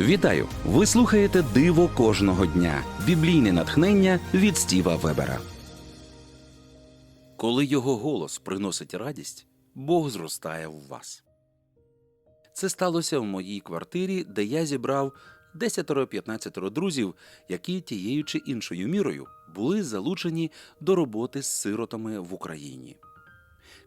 Вітаю! Ви слухаєте Диво кожного дня. Біблійне натхнення від Стіва Вебера. Коли його голос приносить радість, Бог зростає в вас. Це сталося в моїй квартирі, де я зібрав 10-15 друзів, які тією чи іншою мірою були залучені до роботи з сиротами в Україні.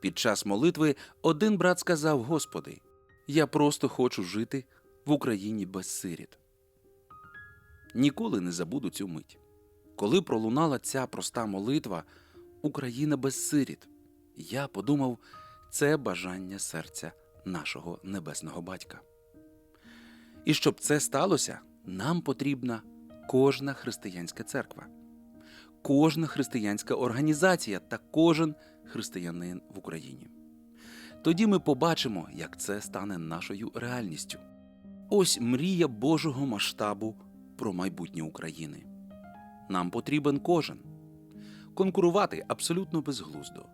Під час молитви один брат сказав: Господи, я просто хочу жити в Україні без сиріт. Ніколи не забуду цю мить. Коли пролунала ця проста молитва Україна без сиріт, я подумав, це бажання серця нашого небесного батька. І щоб це сталося, нам потрібна кожна християнська церква, кожна християнська організація та кожен християнин в Україні. Тоді ми побачимо, як це стане нашою реальністю. Ось мрія Божого масштабу про майбутнє України. Нам потрібен кожен. Конкурувати абсолютно безглуздо.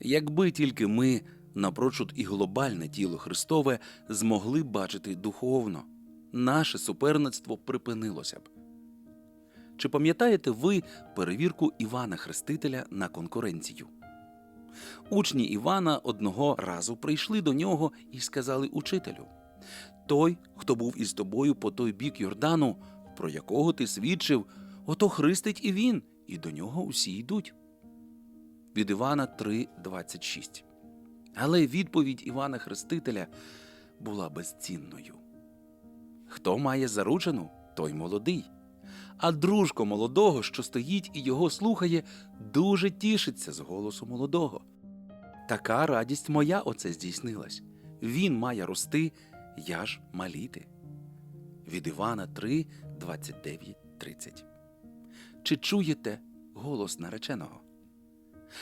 Якби тільки ми, напрочуд і глобальне тіло Христове, змогли бачити духовно, наше суперництво припинилося б. Чи пам'ятаєте ви перевірку Івана Хрестителя на конкуренцію? Учні Івана одного разу прийшли до нього і сказали учителю: Той, хто був із тобою по той бік Йордану, про якого ти свідчив, ото христить і він, і до нього усі йдуть. Від Івана 3:26. Але відповідь Івана Хрестителя була безцінною. Хто має заручену, той молодий. А дружко молодого, що стоїть і його слухає, дуже тішиться з голосу молодого. Така радість моя оце здійснилась. Він має рости, я ж маліти. Від Івана 3, 29, 30. Чи чуєте голос нареченого?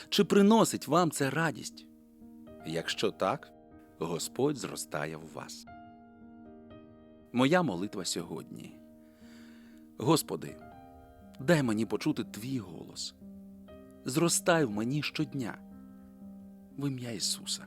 Чи приносить вам це радість? Якщо так, Господь зростає в вас. Моя молитва сьогодні. Господи, дай мені почути твій голос. Зростай в мені щодня. В ім'я Ісуса.